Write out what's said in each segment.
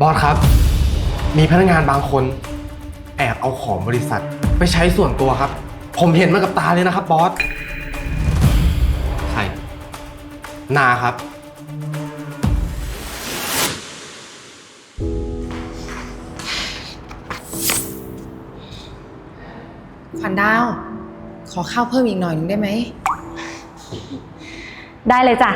บอสครับ มีพนักงานบางคน แอบเอาของบริษัท ไปใช้ส่วนตัวครับ ผมเห็นมากับตาเลยนะครับบอส ใคร นาครับ ขวัญดาว ขอข้าวเพิ่มอีกหน่อยหนึงได้ไหม ได้เลยจ้ะ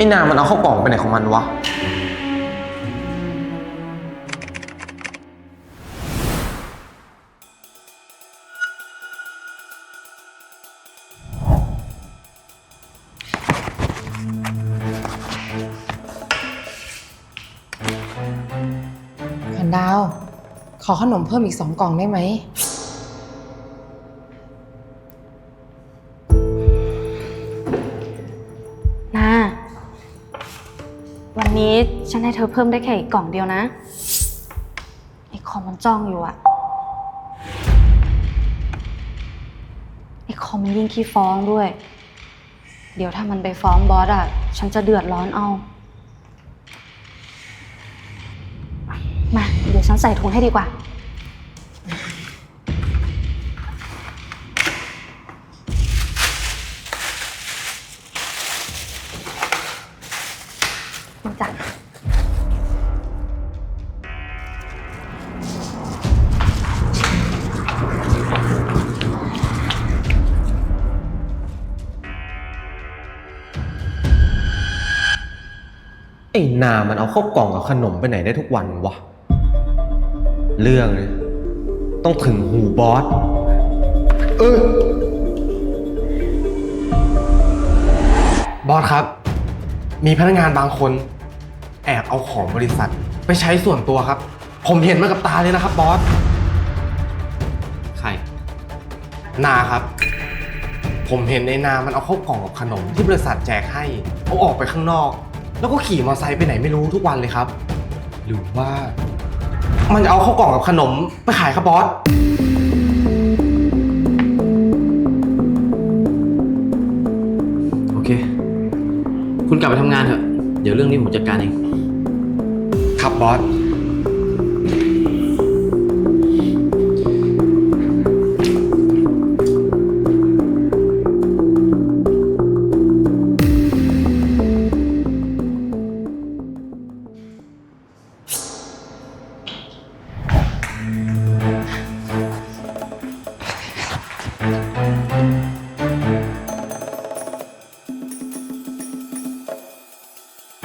ไอ้นามันเอาเข้ากล่องไปไหนของมันวะขวัญดาว ขอขนมเพิ่มอีกสองกล่องได้ไหม ฉันให้เธอเพิ่มได้แค่อีกกล่องเดียวนะไอ้คอมมันจ้องอยู่อะไอ้คอมมันยิ่งขี้ฟ้องด้วย เดี๋ยวถ้ามันไปฟ้องบอสอะฉันจะเดือดร้อนเอา มา เดี๋ยวฉันใส่ถุงให้ดีกว่าามันเอาเข้ากล่องกับขนมไปไหนได้ทุกวันวะ เรื่องเนี่ยต้องถึงหูบอส เออบอสครับ มีพนักงานบางคน แอบเอาของบริษัท ไปใช้ส่วนตัวครับ ผมเห็นมากับตาเลยนะครับบอส ใคร นาครับ ผมเห็นในนามันเอาเข้ากล่องกับขนมที่บริษัทแจกให้ เอาออกไปข้างนอก แล้วก็ขี่มอเตอร์ไซค์ไปไหนไม่รู้ทุกวันเลยครับ หรือว่า มันจะเอาเข้ากล่องกับขนมไปขายครับบอส โอเค คุณกลับไปทำงานเถอะ เดี๋ยวเรื่องนี้ผมจัดการเอง ครับบอส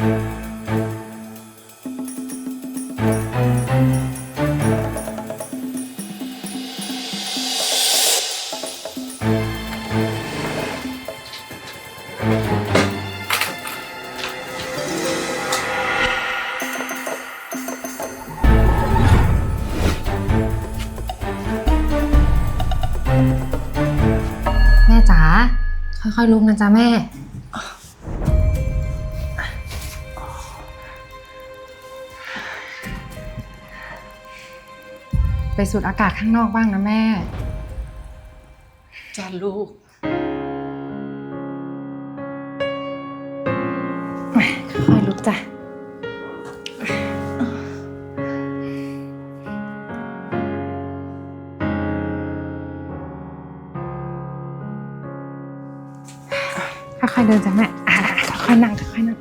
แม่จ๋าค่อยๆลุกนะจ๊ะแม่ สูดอากาศข้างนอกบ้างนะแม่ จ้าลูก ค่อยๆลุกจ้ะ ค่อยๆเดินจ้ะแม่อะค่อยๆนั่งค่อยๆนั่ง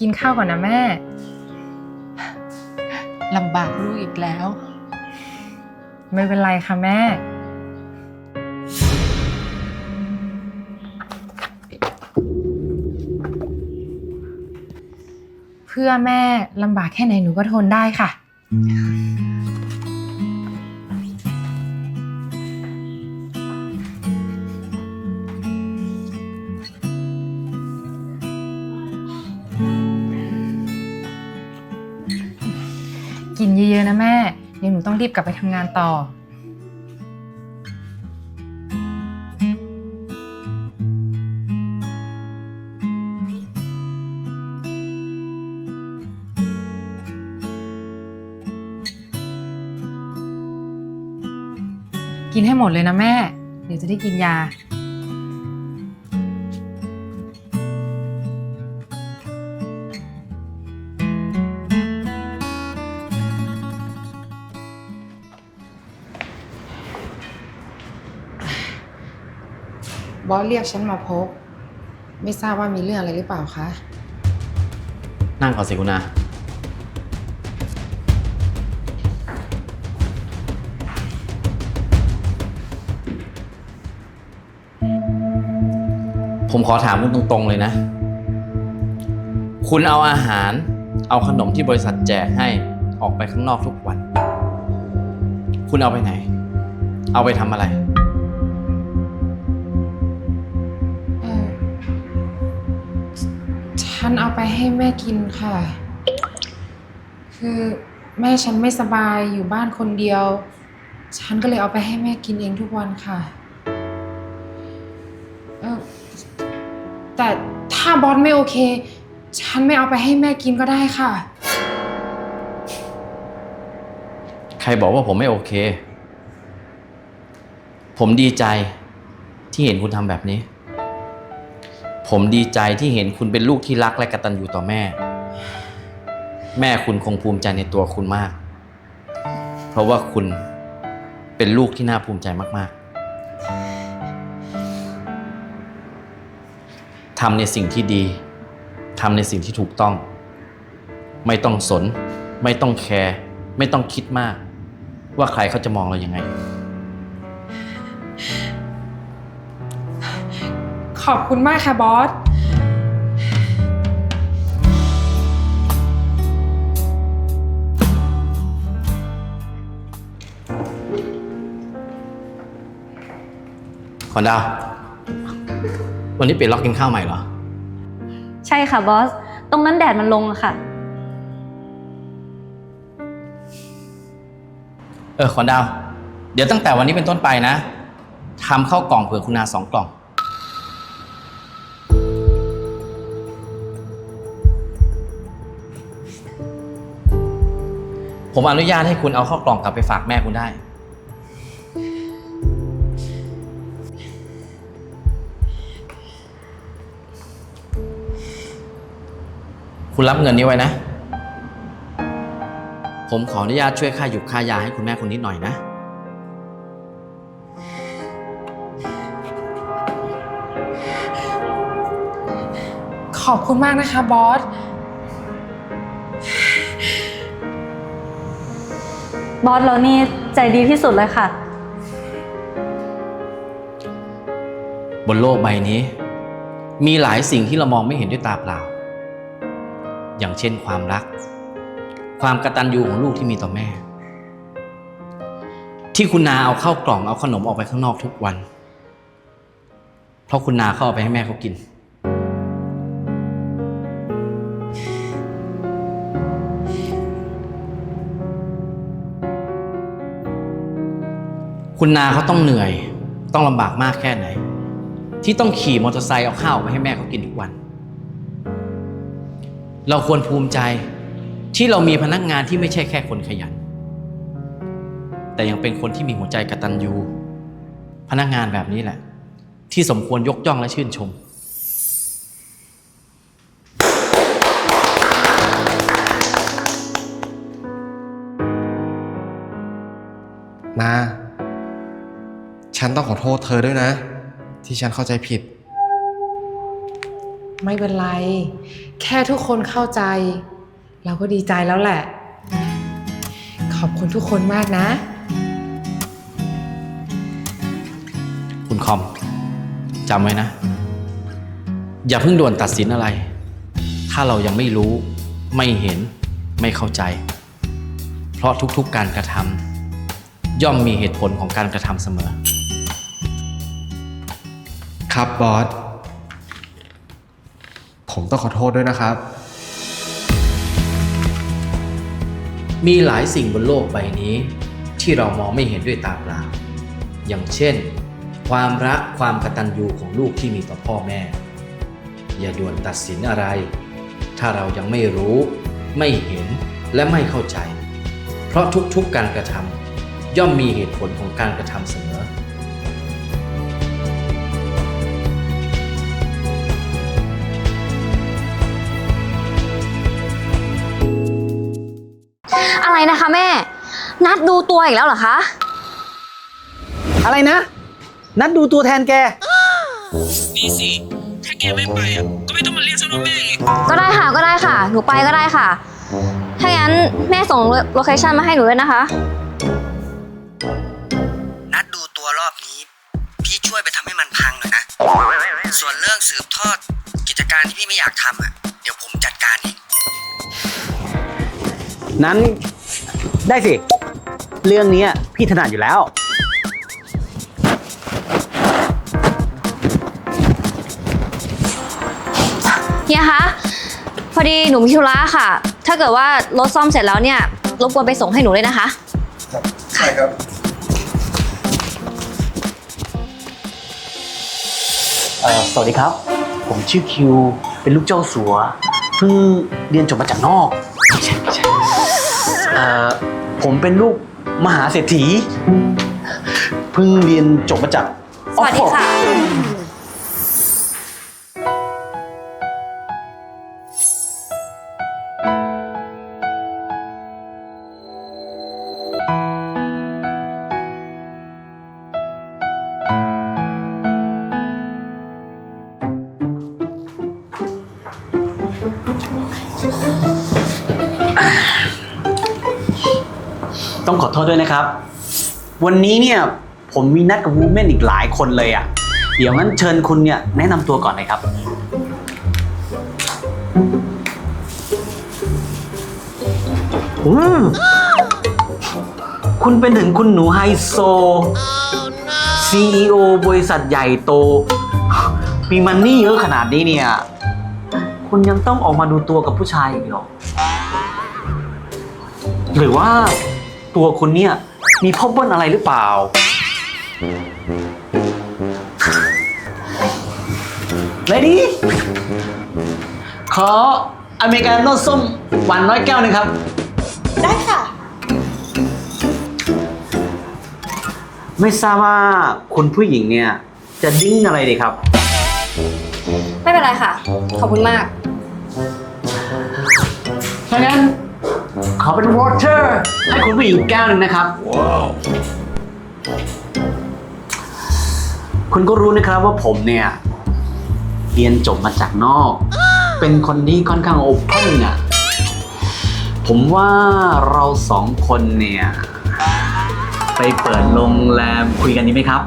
กินข้าวก่อนนะแม่ ลำบากลูกอีกแล้ว ไม่เป็นไรค่ะแม่ เพื่อแม่ลำบากแค่ไหนหนูก็ทนได้ค่ะ กินเยอะๆนะแม่เดี๋ยวหนูต้องรีบกลับไปทำงานต่อ กินให้หมดเลยนะแม่ เดี๋ยวจะได้กินยา บอสเรียกฉันมาพบ ไม่ทราบว่ามีเรื่องอะไรหรือเปล่าคะ นั่งก่อนสิคุณนาผมขอถามคุณตรงๆเลยนะ คุณเอาอาหาร เอาขนมที่บริษัทแจกให้ออกไปข้างนอกทุกวัน คุณเอาไปไหน เอาไปทำอะไร ฉันเอาไปให้แม่กินค่ะ คือแม่ฉันไม่สบายอยู่บ้านคนเดียว ฉันก็เลยเอาไปให้แม่กินเองทุกวันค่ะเออแต่ถ้าบอสไม่โอเค ฉันไม่เอาไปให้แม่กินก็ได้ค่ะ ใครบอกว่าผมไม่โอเค ผมดีใจที่เห็นคุณทำแบบนี้ ผมดีใจที่เห็นคุณเป็นลูกที่รักและกตัญญูต่อแม่ แม่คุณคงภูมิใจในตัวคุณมาก เพราะว่าคุณเป็นลูกที่น่าภูมิใจมาก ๆทำในสิ่งที่ดีทำในสิ่งที่ถูกต้อง ไม่ต้องสน ไม่ต้องแคร์ ไม่ต้องคิดมาก ว่าใครเขาจะมองเรายังไง อบคุณมากค่ะบอส ขอนดาว วันนี้เปลี่ยนล็อกกินข้าวใหม่เหรอ ใช่ค่ะบอส ตรงนั้นแดดมันลงอะค่ะ เออ ขอนดาว เดี๋ยวตั้งแต่วันนี้เป็นต้นไปนะทำข้าวกล่องเผื่อคุณนาสองกล่อง ผมอนุญาตให้คุณเอาข้าวกล่องกลับไปฝากแม่คุณได้ คุณรับเงินนี้ไว้นะ ผมขออนุญาตช่วยค่าหยุกค่ายาให้คุณแม่คุณนิดหน่อยนะขอบคุณมากนะคะบอส บอสเรานี่ใจดีที่สุดเลยค่ะ บนโลกใบนี้ มีหลายสิ่งที่เรามองไม่เห็นด้วยตาเปล่า อย่างเช่นความรัก ความกระตัญญูของลูกที่มีต่อแม่ ที่คุณนาเอาเข้าวกล่องเอาขนมออกไปข้างนอกทุกวัน เพราะคุณนาเขาเอาไปให้แม่เขากิน คุณนาเขาต้องเหนื่อย ต้องลำบากมากแค่ไหน ที่ต้องขี่มอเตอร์ไซค์เอาข้าวไปให้แม่เขากินทุกวัน เราควรภูมิใจที่เรามีพนักงานที่ไม่ใช่แค่คนขยัน แต่ยังเป็นคนที่มีหัวใจกระตัญญูพนักงานแบบนี้แหละ ที่สมควรยกย่องและชื่นชมนา ฉันต้องขอโทษเธอด้วยนะ ที่ฉันเข้าใจผิด ไม่เป็นไร แค่ทุกคนเข้าใจ เราก็ดีใจแล้วแหละ ขอบคุณทุกคนมากนะ คุณคอมจำไว้นะ อย่าเพิ่งด่วนตัดสินอะไร ถ้าเรายังไม่รู้ ไม่เห็น ไม่เข้าใจ เพราะทุกๆการกระทำย่อมมีเหตุผลของการกระทำเสมอ ครับบอส ผมต้องขอโทษด้วยนะครับ มีหลายสิ่งบนโลกใบนี้ ที่เรามองไม่เห็นด้วยตาเปล่า อย่างเช่น ความรักความกตัญญูของลูกที่มีต่อพ่อแม่ อย่าด่วนตัดสินอะไร ถ้าเรายังไม่รู้ ไม่เห็นและไม่เข้าใจ เพราะทุกๆการกระทำย่อมมีเหตุผลของการกระทำเสมอ ตัวอีกแล้วเหรอคะ อะไรนะ นัดดูตัวแทนแกก็ได้ค่ะก็ได้ค่ะ หนูไปก็ได้ค่ะ ถ้างั้นแม่ส่งโลเคชันมาให้หนูด้วยนะคะ นัดดูตัวรอบนี้ พี่ช่วยไปทำให้มันพังหน่อยนะ ส่วนเรื่องสืบทอดกิจการที่พี่ไม่อยากทำอะ เดี๋ยวผมจัดการเอง นั้นได้สิ เรื่องนี้พี่ถนัดอยู่แล้ว เฮียคะ พอดีหนูมีธุระค่ะ ถ้าเกิดว่ารถซ่อมเสร็จแล้วเนี่ย รบกวนไปส่งให้หนูเลยนะคะใช่ครับ เอ่อสวัสดีครับ ผมชื่อคิว เป็นลูกเจ้าสัว เพิ่งเรียนจบมาจากนอกไม่ใช่ไม่ใช่เอ่อผมเป็นลูก มหาเศรษฐีเพิ่งเรียนจบมาจากสวัสดีค่ะ ครับ วันนี้เนี่ยผมมีนัดกับวูแมนอีกหลายคนเลยอะ่ะ เดี๋ยวงั้นเชิญคุณเนี่ยแนะนำตัวก่อนเลยครับ อืมคุณเป็นถึงคุณหนูไฮโซ CEO บริษัทใหญ่โต มีมันนี่เยอะขนาดนี้เนี่ย คุณยังต้องออกมาดูตัวกับผู้ชายอีกเหรอ หรือว่า ตัวคุณเนี่ย มีพ่อเบิ้ลอะไรหรือเปล่า เลดี้ ขออเมริกาโน่ส้มหวานน้อยแก้วหนึงครับ ได้ค่ะ ไม่ทราบว่าคุณผู้หญิงเนี่ย จะดิ้งอะไรดีครับ ไม่เป็นไรค่ะ ขอบคุณมาก ถ้างั้น ขอเป็นวอเตอร์ให้คุณผู้หญิงแก้วหนึ่งนะครับ คุณก็รู้นะครับว่าผมเนี่ย เรียนจบมาจากนอก เป็นคนที่ค่อนข้างโอเพ่นอะ ผมว่าเราสองคนเนี่ย ไปเปิดโรงแรมคุยกันดีไหมครับ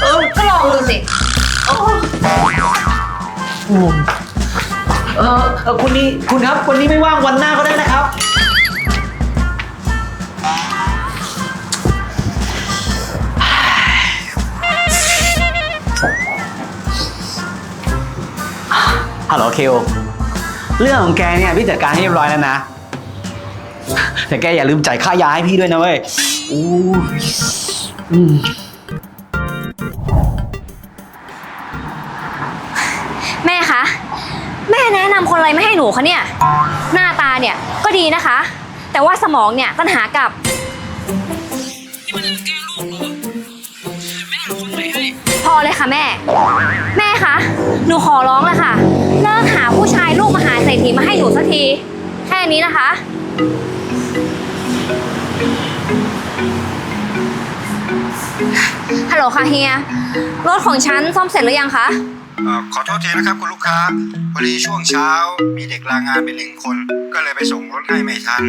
เออก็ลองดูสิ เออเออคุณนี่คุณครับ วันนี้ไม่ว่างวันหน้าก็ได้นะครับ ฮัลโหลเคโอเรื่องของแกเนี่ยพี่จัดการให้เรียบร้อยแล้วนะ แต่แกอย่าลืมจ่ายค่ายาให้พี่ด้วยนะเว้ยอู้อืม หนูคะเนี่ย หน้าตาเนี่ยก็ดีนะคะ แต่ว่าสมองเนี่ยปัญหากับ พอเลยค่ะแม่ แม่คะ หนูขอร้องเลยค่ะ เลิกหาผู้ชายลูกมหาเศรษฐีมาให้หนูสักที แค่นี้นะคะ ฮัลโหลค่ะเฮีย รถของฉันซ่อมเสร็จหรือยังคะ เอ่อขอโทษทีนะครับคุณลูกค้าพอดีช่วงเช้ามีเด็กลางานไปหนึ่งคน ก็เลยไปส่งรถให้ไม่ทัน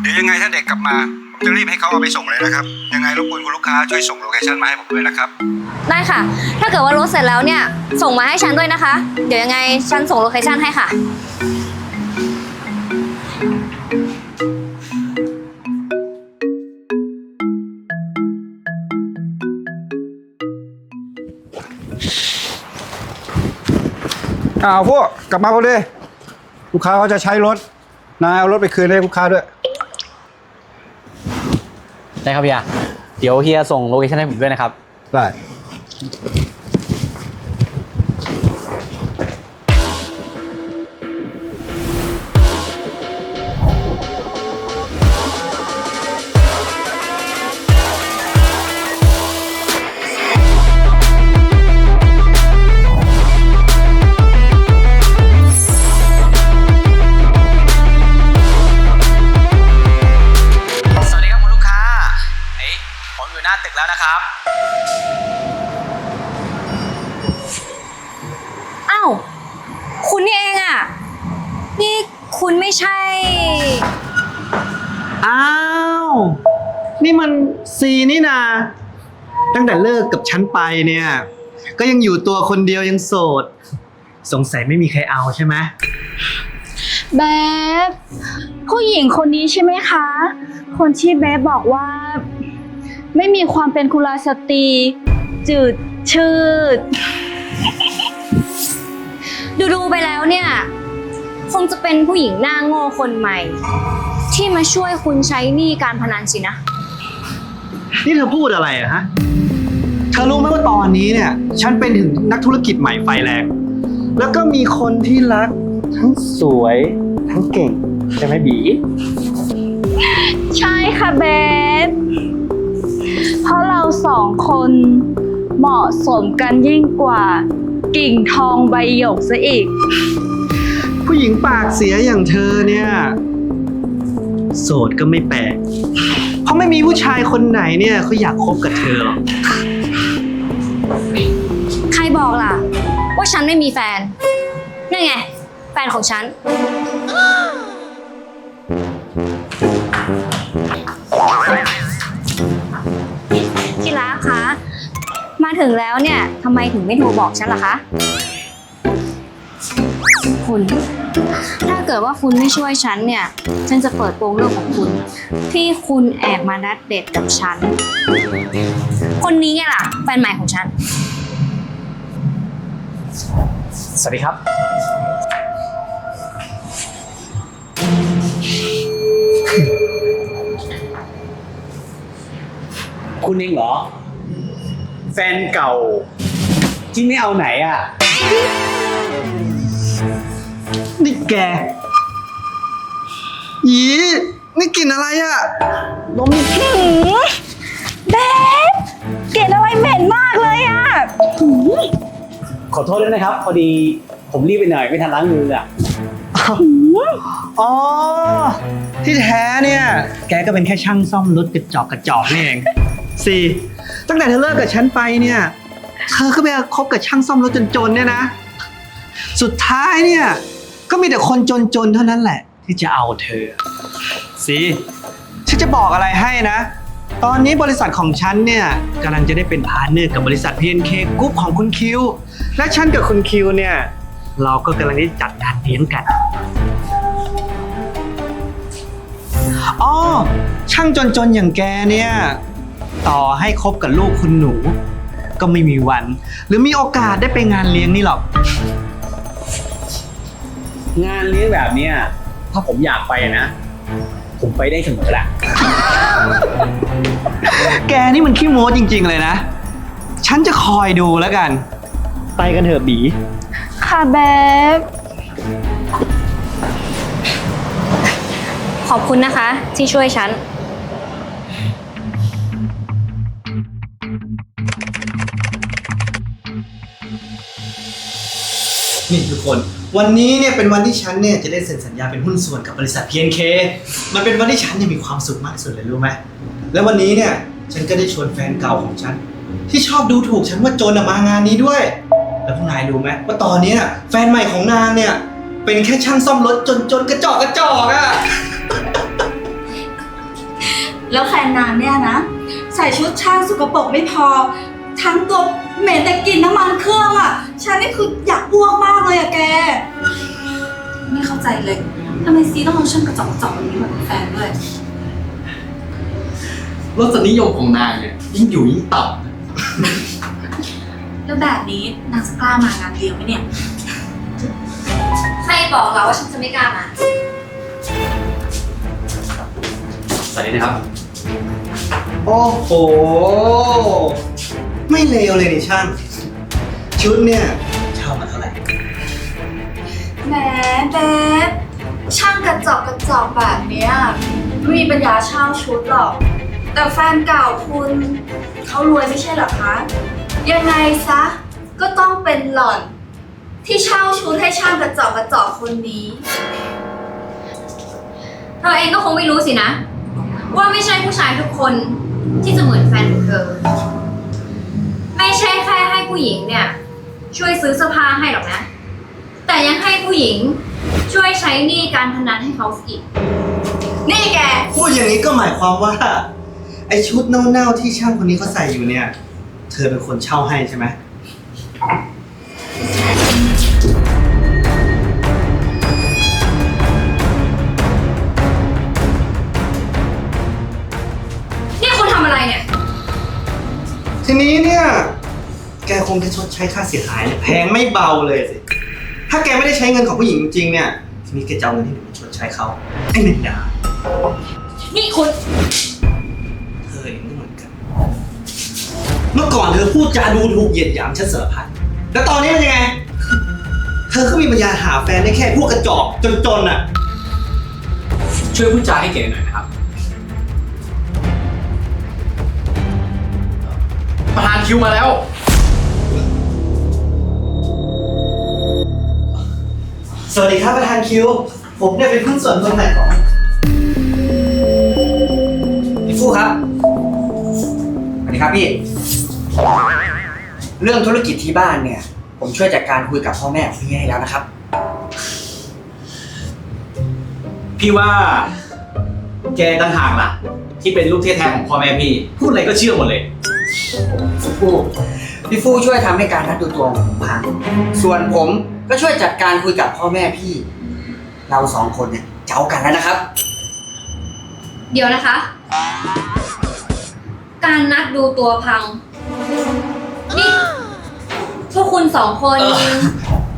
เดี๋ยวยังไงถ้าเด็กกลับมา ผมจะรีบให้เขาเอาไปส่งเลยนะครับ ยังไงรบกวนคุณลูกค้าช่วยส่งโลเคชั่นมาให้ผมด้วยนะครับ ได้ค่ะ ถ้าเกิดว่ารถเสร็จแล้วเนี่ย ส่งมาให้ฉันด้วยนะคะ เดี๋ยวยังไงฉันส่งโลเคชั่นให้ค่ะ อ้าวพวกกลับมาพอดีลูกค้าเขาจะใช้รถนายเอารถไปคืนให้ลูกค้าด้วย ได้ครับเฮีย เดี๋ยวเฮียส่งโลเคชั่นให้ผมด้วยนะครับ ได้ มันซีนี่นา ตั้งแต่เลิกกับฉันไปเนี่ย ก็ยังอยู่ตัวคนเดียวยังโสด สงสัยไม่มีใครเอาใช่ไหมเบฟผู้หญิงคนนี้ใช่ไหมคะ คนที่เบฟบอกว่า ไม่มีความเป็นกุลาสตรี จืดชืด ดูดูๆไปแล้วเนี่ย คงจะเป็นผู้หญิงหน้าโง่คนใหม่ ที่มาช่วยคุณใช้หนี้การพนันสินะ นี่เธอพูดอะไรอะฮะ เธอรู้ไหมว่าตอนนี้เนี่ย ฉันเป็นถึงนักธุรกิจใหม่ไฟแรง แล้วก็มีคนที่รักทั้งสวยทั้งเก่ง ใช่ไหมบี ใช่ค่ะเบฟเพราะเราสองคนเหมาะสมกันยิ่งกว่ากิ่งทองใบหยกซะอีก ผู้หญิงปากเสียอย่างเธอเนี่ย โสดก็ไม่แปลก เพราไม่มีผู้ชายคนไหนเนี่ยเขาอยากคบกับเธอหรอกใครบอกล่ะ ว่าฉันไม่มีแฟนนั่นไง แฟนของฉัน ที่รักคะมาถึงแล้วเนี่ยทำไมถึงไม่โทรบอกฉันล่ะคะ คุณ ถ้าเกิดว่าคุณไม่ช่วยฉันเนี่ย ฉันจะเปิดโปงเรื่องของคุณ ที่คุณแอบมานัดเดทกับฉัน คนนี้ไงล่ะ แฟนใหม่ของฉัน สวัสดีครับ คุณเองเหรอ แฟนเก่า ที่ไม่เอาไหนอะ นี่แกยีนี่กลิ่นอะไรอะนมเบฟกลิ่นอะไรเหม็นมากเลยอะขอโทษด้วยนะครับ พอดีผมรีบไปหน่อยไม่ทันล้างมืออะอ๋อ ที่แท้เนี่ย แกก็เป็นแค่ช่างซ่อมรถกระจอกกระจอกนี่เองสี่ตั้งแต่เธอเลิกกับฉันไปเนี่ย เธอก็ไปคบกับช่างซ่อมรถจนๆเนี่ยนะ สุดท้ายเนี่ย ก็มีแต่คนจนๆเท่านั้นแหละ ที่จะเอาเธอสิฉันจะบอกอะไรให้นะ ตอนนี้บริษัทของฉันเนี่ยกำลังจะได้เป็นพาร์ทเนอร์กับบริษัท PNK กรุ๊ปของคุณคิว และฉันกับคุณคิวเนี่ย เราก็กำลังได้จัดงานเลี้ยงกัน อ๋อ ช่างจนๆอย่างแกเนี่ย ต่อให้คบกับลูกคุณหนู ก็ไม่มีวัน หรือมีโอกาสได้ไปงานเลี้ยงนี่หรอก งานเลี้ยงแบบเนี้ยถ้าผมอยากไปนะ ผมไปได้เสมอแหละ แกนี่มันขี้โม้จริง ๆ เลยนะ ฉันจะคอยดูแล้วกัน ไปกันเถอะบี ค่ะเบฟขอบคุณนะคะ ที่ช่วยฉัน นี่ทุกคน วันนี้เนี่ยเป็นวันที่ฉันเนี่ยจะได้เซ็นสัญญาเป็นหุ้นส่วนกับบริษัท PNK มันเป็นวันที่ฉันเนี่ยมีความสุขมากที่สุดเลยรู้ไหมแล้ววันนี้เนี่ยฉันก็ได้ชวนแฟนเก่าของฉัน ที่ชอบดูถูกฉันว่าจนอะมางานนี้ด้วย แล้วพวกนายรู้ไหมว่าตอนนี้น่ะแฟนใหม่ของนางเนี่ยเป็นแค่ช่างซ่อมรถจนจนกระจอกกระจอกอะแล้วแฟนนางเนี่ยนะ ใส่ชุดช่างสกปรกไม่พอ ทั้งตัวเหม็นแต่กลิ่นน้ำมันเครื่องอะฉันนี่คืออยากอ้วกมากเลยอะแก ไม่เข้าใจเลยทำไมซีต้องเอาช่างกระจอกกระจอกแบบนี้มาเป็นแฟนด้วย รสนิยมของนางเนี่ยยิ่งอยู่ยิ่งต่แล้วแบบนี้นางจะกล้ามางานเลี้ยงไหมเนี่ยแหมรบอกเราว่าฉันจะไม่กล้ามา สวัสดีนะครับ โอ้โห ไม่เลวเลยนี่ช่าง ชุดเนี่ยเช่ามาเท่าไหร่ แหมเบฟช่างกระจอกกระจอกแบบเนี้ยไม่มีปัญญาเช่าชุดหรอก แต่แฟนเก่าคุณเขารวยไม่ใช่เหรอคะ ยังไงซะ ก็ต้องเป็นหล่อน ที่เช่าชุดให้ช่างกระจอกกระจอกคนนี้ เธอเองก็คงไม่รู้สินะ ว่าไม่ใช่ผู้ชายทุกคนที่จะเหมือนแฟนของเธอ ผู้หญิงเนี่ย ช่วยซื้อเสื้อผ้าให้หรอกนะ แต่ยังให้ผู้หญิงช่วยใช้หนี้การพนันให้เขาอีก นี่แก พูดอย่างนี้ก็หมายความว่า ไอชุดเน่าๆที่ช่างคนนี้เขาใส่อยู่เนี่ย เธอเป็นคนเช่าให้ใช่ไหมนี่คุณทำอะไรเนี่ย ทีนี้เนี่ย แกคงจะชดใช้ค่าเสียหายเนี่ยแพงไม่เบาเลยสิ ถ้าแกไม่ได้ใช้เงินของผู้หญิงจริงๆเนี่ย ทีนี้แกจะเอาเงินที่ไหนมาชดใช้เขาไอ้เมนดานี่คุณ เธอเองก็เหมือนกัน เมื่อก่อนเธอพูดจาดูถูกเหยียดหยามฉันสารพัด แล้วตอนนี้มันยังไง เธอก็มีปัญญาหาแฟนได้แค่พวกกระจอกจนๆน่ะ ช่วยพูดจาให้เก๋หน่อยนะครับ ประธานคิวมาแล้ว สวัสดีครับประธานคิว ผมเนี่ยเป็นหุ้นส่วนคนใหม่ของพี่ฟูครับ สวัสดีครับพี่ เรื่องธุรกิจที่บ้านเนี่ย ผมช่วยจัดการคุยกับพ่อแม่ของพี่ให้แล้วนะครับ พี่ว่า แกต่างหากล่ะ ที่เป็นลูกเทแท้ๆของพ่อแม่พี่ พูดอะไรก็เชื่อหมดเลย พี่ฟูพี่ฟูช่วยทำให้การนัดดูตัวของผมพังส่วนผม ก็ช่วยจัดการคุยกับพ่อแม่พี่ เราสองคนเนี่ยเจ้ากันแล้วนะครับ เดี๋ยวนะคะ การนัดดูตัวพัง นี่พวกคุณสองคนเออ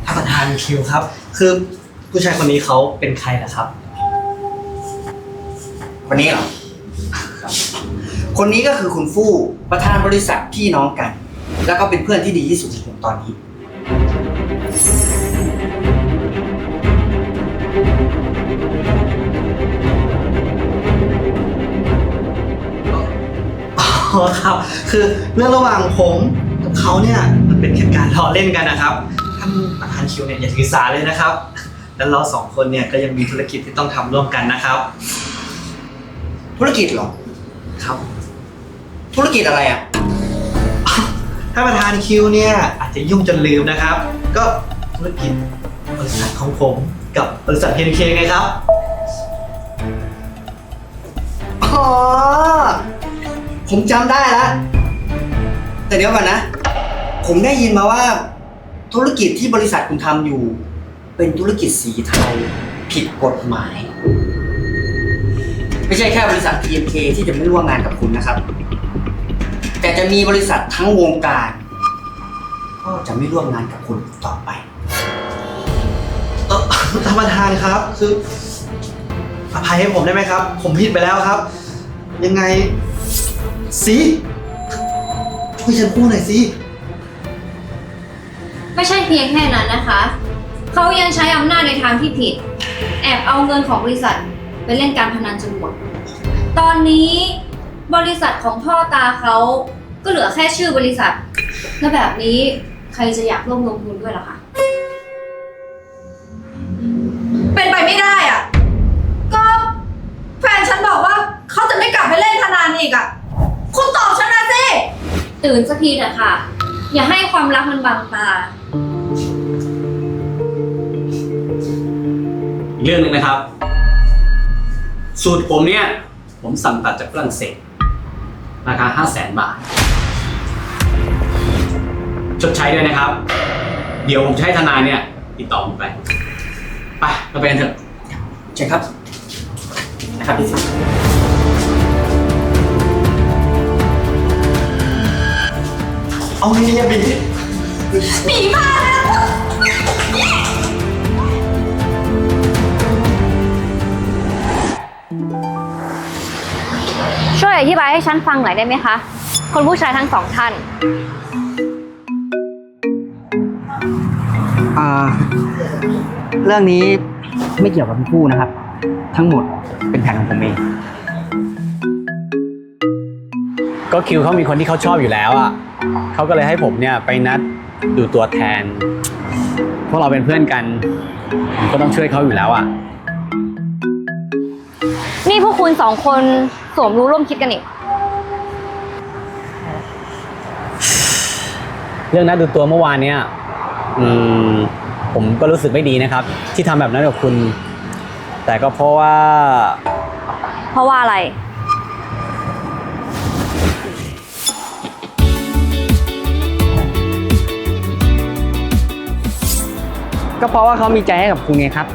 ท่านประธานคิวครับ คือผู้ชายคนนี้เขาเป็นใครล่ะครับ คนนี้เหรอคนนี้ก็คือคุณฟู่ประธานบริษัทพี่น้องกัน แล้วก็เป็นเพื่อนที่ดีที่สุดของผมตอนนี้ ครับ คือเรื่องระหว่างผมกับเขาเนี่ยมันเป็นแค่การล้อเล่นกันนะครับท่านประธานคิวเนี่ยอย่าถือสาเลยนะครับ แล้วเราสองคนเนี่ยก็ยังมีธุรกิจที่ต้องทำร่วมกันนะครับ ธุรกิจเหรอ ครับ ธุรกิจอะไรอะ ถ้านประธานคิวเนี่ยอาจจะยุ่งจนลืมนะครับ ก็ธุรกิจบริษัทของผมกับบริษัทเฮนเคไงครับ อ๋อ ผมจำได้แล้ว แต่เดี๋ยวก่อนนะ ผมได้ยินมาว่า ธุรกิจที่บริษัทคุณทำอยู่ เป็นธุรกิจสีเทาผิดกฎหมาย ไม่ใช่แค่บริษัท TMK ที่จะไม่ร่วมงานกับคุณนะครับ แต่จะมีบริษัททั้งวงการ ก็จะไม่ร่วมงานกับคุณต่อไป เออท่านประธานครับคืออภัยให้ผมได้ไหมครับ ผมผิดไปแล้วครับ ยังไง สิช่วยฉันพูดหน่อยสิไม่ใช่เพียงแค่นั้นนะคะ เขายังใช้อำนาจในทางที่ผิด แอบเอาเงินของบริษัทไปเล่นการพนันจนหมด ตอนนี้บริษัทของพ่อตาเขาก็เหลือแค่ชื่อบริษัท และแบบนี้ใครจะอยากร่วมลงทุนด้วยล่ะคะ เป็นไปไม่ได้อะ ก็แฟนฉันบอกว่าเขาจะไม่กลับไปเล่นพนันอีกอะ คุณตอบฉันมาสิ ตื่นสักทีเถอะค่ะ อย่าให้ความรักมันบังตา อีกเรื่องหนึ่งนะครับ สูตรผมเนี่ย ผมสั่งตัดจากฝรั่งเศสราคา 5 0 0แสนบาท ชดใช้ด้วยนะครับ เดี๋ยวผมจะให้ทนายเนี่ย ติดต่อผมไป ไปเราไปกันเถอะ ใช่ครับ นะครับพี่สิ เอางี้เนี่ยบีหนีมาแล้วช่วยอธิบายให้ฉันฟังหน่อยได้ไหมคะ คนผู้ชายทั้งสองท่านเรื่องนี้ไม่เกี่ยวกับทั้งคู่นะครับ ทั้งหมดเป็นแผนของผมเอง ก็คิวเขามีคนที่เขาชอบอยู่แล้วอะ เขาก็เลยให้ผมเนี่ยไปนัดดูตัวแทน พวกเราเป็นเพื่อนกันผมก็ต้องช่วยเขาอยู่แล้วอะ นี่พวกคุณสองคนสวมรู้ร่วมคิดกันอีกเรื่องนัดดูตัวเมื่อวานเนี่ยอืมผมก็รู้สึกไม่ดีนะครับ ที่ทำแบบนั้นกับคุณ แต่ก็เพราะว่า เพราะว่าอะไร ก็เพราะว่าเขามีใจให้กับคุณไงครับ